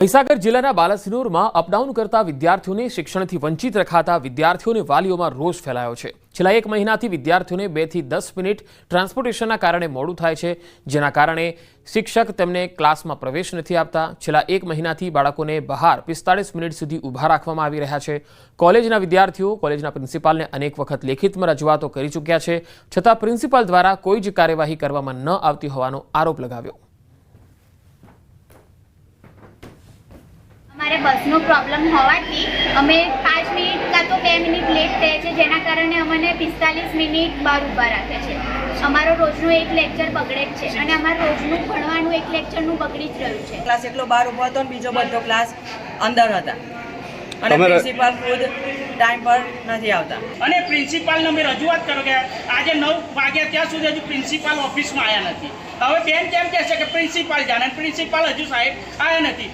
મહીસાગર જિલ્લાના બાલાસિનોરમાં અપડાઉન કરતા વિદ્યાર્થીઓને શિક્ષણથી વંચિત રખાતા વિદ્યાર્થીઓને વાલીઓમાં રોષ ફેલાયો છે. છેલ્લા એક મહિનાથી વિદ્યાર્થીઓને બેથી દસ મિનિટ ટ્રાન્સપોર્ટેશનના કારણે મોડું થાય છે, જેના કારણે શિક્ષક તેમને ક્લાસમાં પ્રવેશ નથી આપતા. છેલ્લા એક મહિનાથી બાળકોને બહાર પિસ્તાળીસ મિનિટ સુધી ઊભા રાખવામાં આવી રહ્યા છે. કોલેજના વિદ્યાર્થીઓ, કોલેજના પ્રિન્સિપાલને અનેક વખત લેખિતમાં રજૂઆતો કરી ચૂક્યા છે. છતાં પ્રિન્સિપાલ દ્વારા કોઈ જ કાર્યવાહી કરવામાં ન આવતી હોવાનો આરોપ લગાવ્યો અમારે બસનો પ્રોબ્લેમ હોવાથી અમે પાંચ મિનિટ કાં તો બે મિનિટ લેટ થાય છે જેના કારણે અમને પિસ્તાલીસ મિનિટ બહાર ઊભા રાખે છે. અમારો રોજનું એક લેક્ચર બગડે જ છે અને અમારું રોજનું ભણવાનું એક લેક્ચરનું બગડી જ રહ્યું છે. ક્લાસ એકલો બહાર ઊભો હતો ને બીજો બધો ક્લાસ અંદર હતા. અને પ્રિન્સિપાલ ખુદ ટાઈમ પર નથી આવતા. અને પ્રિન્સિપાલને અમે રજૂઆત કરો કે આજે નવ વાગ્યા ત્યાં સુધી હજુ પ્રિન્સિપાલ ઓફિસમાં આવ્યા નથી. હવે બેન કેમ કહેશે કે પ્રિન્સિપાલ જાણે? પ્રિન્સિપાલ હજુ સાહેબ આવ્યા નથી.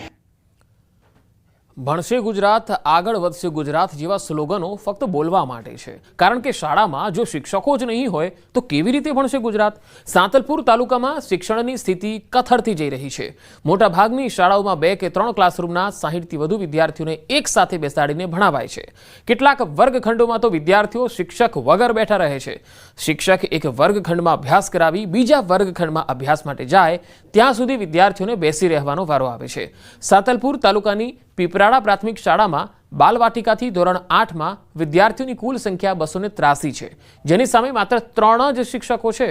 ભણશે ગુજરાત, આગળ વધશે ગુજરાત જેવા સ્લોગનો ફક્ત બોલવા માટે છે. કારણ કે શાળામાં જો શિક્ષકો જ નહીં હોય, તો કેવી રીતે ભણશે ગુજરાત? સાંતલપુર તાલુકામાં શિક્ષણની સ્થિતિ કથળતી જઈ રહી છે. મોટાભાગની શાળાઓમાં બે કે ત્રણ ક્લાસરૂમના સાહીઠથી વધુ વિદ્યાર્થીઓને એક સાથે બેસાડીને ભણાવાય છે. કેટલાક વર્ગખંડોમાં તો વિદ્યાર્થીઓ શિક્ષક વગર બેઠા રહે છે. શિક્ષક એક વર્ગખંડમાં અભ્યાસ કરાવી બીજા વર્ગખંડમાં અભ્યાસ માટે જાય, ત્યાં સુધી વિદ્યાર્થીઓને બેસી રહેવાનો વારો આવે છે. સાતલપુર તાલુકાની પીપરાળા પ્રાથમિક શાળામાં બાલવાટિકાથી ધોરણ આઠમાં વિદ્યાર્થીઓની કુલ સંખ્યા બસો ત્રાસી છે. જેની સામે માત્ર ત્રણ જ શિક્ષકો છે.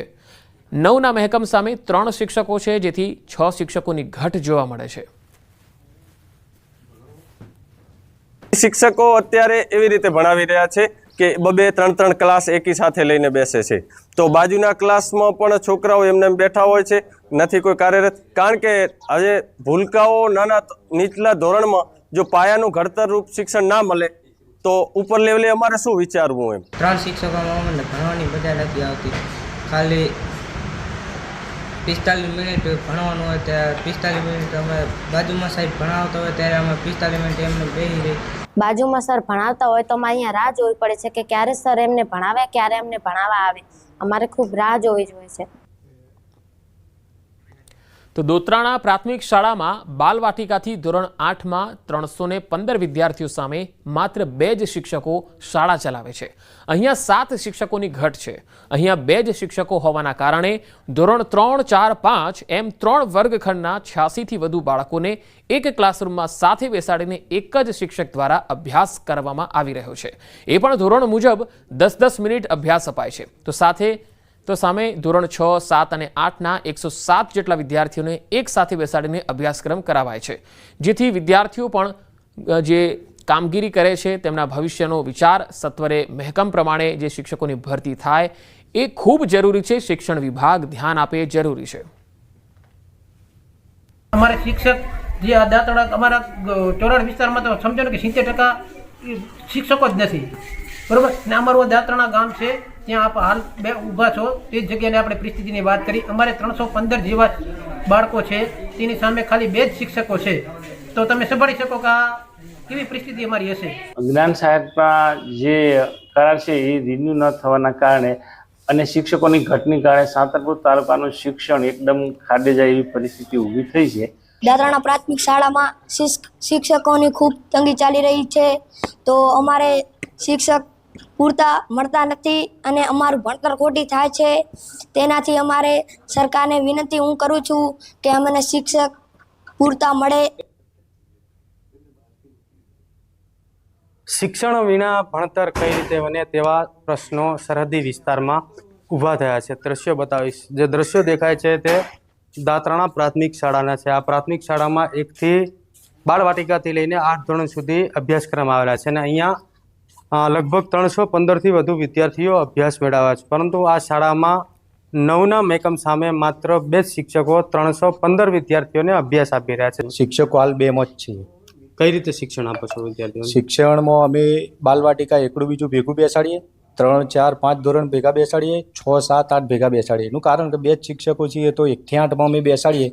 નવના મહેકમ સામે ત્રણ શિક્ષકો છે, જેથી છ શિક્ષકોની ઘટ જોવા મળે છે. શિક્ષકો અત્યારે એવી રીતે ભણાવી રહ્યા છે કે બબે ત્રણ ત્રણ ક્લાસ એકી સાથે લઈને બેસે છે. તો બાજુના ક્લાસમાં પણ છોકરાઓ એમને એમ બેઠા હોય છે, નથી કોઈ કાર્યરત. કારણ કે આજે ભૂલકાઓ નાના નીચલા ધોરણમાં જો પાયાનું ઘડતરરૂપ શિક્ષણ ના મળે, તો ઉપર લેવલે અમારે શું વિચારવું એમ? ત્રણ શિક્ષકોમાં અમને ભણવાની મજા નથી આવતી. ખાલી પિસ્તાલીસ મિનિટ ભણવાનું હોય ત્યારે પિસ્તાલીસ મિનિટ અમે બાજુમાં સાહેબ ભણાવતા હોય ત્યારે અમે પિસ્તાલીસ મિનિટ એમને બેસી રહી. બાજુમાં સર ભણાવતા હોય તો અમારે અહીંયા રાહ જોવી પડે છે કે ક્યારે સર એમને ભણાવે, ક્યારે એમને ભણાવવા આવે. અમારે ખૂબ રાહ જોવી જોઈએ છે. તો દોત્રાણા પ્રાથમિક શાળામાં બાલવાટિકાથી ધોરણ આઠમાં ત્રણસો ને પંદર વિદ્યાર્થીઓ સામે માત્ર બે જ શિક્ષકો શાળા ચલાવે છે. અહીંયા સાત શિક્ષકોની ઘટ છે. અહીંયા બે જ શિક્ષકો હોવાના કારણે ધોરણ ત્રણ, ચાર, પાંચ એમ ત્રણ વર્ગખંડના છ્યાસીથી વધુ બાળકોને એક ક્લાસરૂમમાં સાથે બેસાડીને એક જ શિક્ષક દ્વારા અભ્યાસ કરવામાં આવી રહ્યો છે. એ પણ ધોરણ મુજબ દસ દસ મિનિટ અભ્યાસ અપાય છે. તો સાથે તો સામે ધોરણ છ, સાત અને આઠના એકસો સાત જેટલા વિદ્યાર્થીઓને એક સાથે બેસાડીને અભ્યાસક્રમ કરાવાય છે. જેથી વિદ્યાર્થીઓ પણ જે કામગીરી કરે છે, તેમના ભવિષ્યનો વિચાર, સત્વરે મહેકમ પ્રમાણે જે શિક્ષકોની ભરતી થાય, એ ખૂબ જરૂરી છે. શિક્ષણ વિભાગ ધ્યાન આપે જરૂરી છે. અમારે શિક્ષક જે દાંતડા અમારા ચોરાડ વિસ્તારમાં તો સમજો ને કે સિત્તેર ટકા શિક્ષકો જ નથી. બરોબર? ને અમારું આ દાંતરણા ગામ છે ત્યાં આપ હાલ બે ઊભા છો. તે જ જગ્યાએ આપણે પરિસ્થિતિની વાત કરી. અમારે ત્રણસો પંદર જેવા બાળકો છે. તેની સામે ખાલી બે જ શિક્ષકો છે. તો તમે સંભાળી શકો કે આ કેવી પરિસ્થિતિ અમારી હશે? જ્ઞાન સહાયકમાં જે કરાર છે એ રિન્યુ ન થવાના કારણે અને શિક્ષકોની ઘટની કારણે સાંતરપુર તાલુકાનું શિક્ષણ એકદમ ખાડે જાય એવી પરિસ્થિતિ ઊભી થઈ છે. દાદરાના પ્રાથમિક શાળામાં શિક્ષ- શિક્ષકોની ખૂબ તંગી ચાલી રહી છે. તો અમારે શિક્ષક પૂરતા મળતા નથી અને અમારું ભણતર ખોટી થાય છે. તેનાથી અમારે સરકારને વિનંતી હું કરું છું કે અમને શિક્ષક પૂરતા મળે. શિક્ષણ વિના ભણતર કઈ રીતે બને તેવા પ્રશ્નો સરહદી વિસ્તારમાં ઊભા થયા છે. દ્રશ્યો બતાવીશ. જે દ્રશ્યો દેખાય છે તે દાતરાણા પ્રાથમિક શાળાના છે. આ પ્રાથમિક શાળામાં એકથી બાળવાટિકાથી લઈને આઠ ધોરણ સુધી અભ્યાસક્રમ આવેલા છે અને અહીંયા લગભગ ત્રણસો પંદરથી વધુ વિદ્યાર્થીઓ અભ્યાસ મેળવ્યા છે. પરંતુ આ શાળામાં નવના મેકમ સામે માત્ર બે જ શિક્ષકો ત્રણસો પંદર વિદ્યાર્થીઓને અભ્યાસ આપી રહ્યા છે. શિક્ષકો હાલ બેમાં જ છે. કઈ રીતે શિક્ષણ આપો છો વિદ્યાર્થીઓ શિક્ષણમાં અમે બાલવાટિકા એકડું બીજું ભેગું બેસાડીએ ત્રણ ચાર પાંચ ધોરણ ભેગા બેસાડીએ છ સાત આઠ ભેગા બેસાડીએ. એનું કારણ કે બે જ શિક્ષકો છીએ તો એકથી આઠમાં અમે બેસાડીએ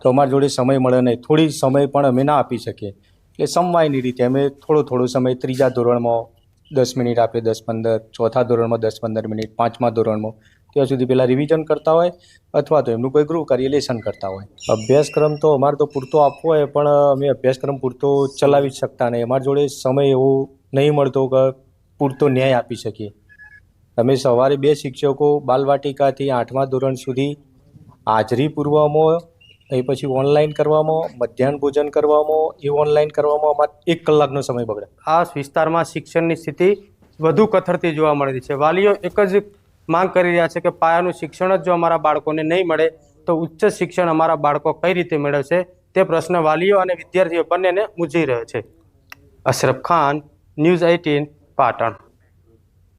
તો અમારી જોડે સમય મળે નહીં. થોડી સમય પણ અમે ના આપી શકીએ. એટલે સમવાયની રીતે અમે થોડો થોડો સમય ત્રીજા ધોરણમાં દસ મિનિટ આપે, દસ પંદર, ચોથા ધોરણમાં દસ પંદર મિનિટ, પાંચમા ધોરણમાં. ત્યાં સુધી પહેલાં રિવિઝન કરતા હોય અથવા તો એમનું કોઈ ગૃહ કાર્ય લેસન કરતા હોય. અભ્યાસક્રમ તો અમારે તો પૂરતો આપવો હોય, પણ અમે અભ્યાસક્રમ પૂરતો ચલાવી જ શકતા નહીં. અમારી જોડે સમય એવો નહીં મળતો કે પૂરતો ન્યાય આપી શકીએ. અમે સવારે બે શિક્ષકો બાલવાટિકાથી આઠમા ધોરણ સુધી હાજરી પૂરવામાં એ પછી ઓનલાઈન કરવામાં, મધ્યાહન ભોજન કરવામાં, એ ઓનલાઈન કરવામાં અમારે એક કલાકનો સમય બગડે. આ વિસ્તારમાં શિક્ષણની સ્થિતિ વધુ કથળતી જોવા મળી છે. વાલીઓ એક જ માંગ કરી રહ્યા છે કે પાયાનું શિક્ષણ જ જો અમારા બાળકોને નહીં મળે, તો ઉચ્ચ શિક્ષણ અમારા બાળકો કઈ રીતે મેળવશે? તે પ્રશ્ન વાલીઓ અને વિદ્યાર્થીઓ બંનેને મૂંઝી રહ્યો છે. Ashraf Khan, news eighteen, Patan.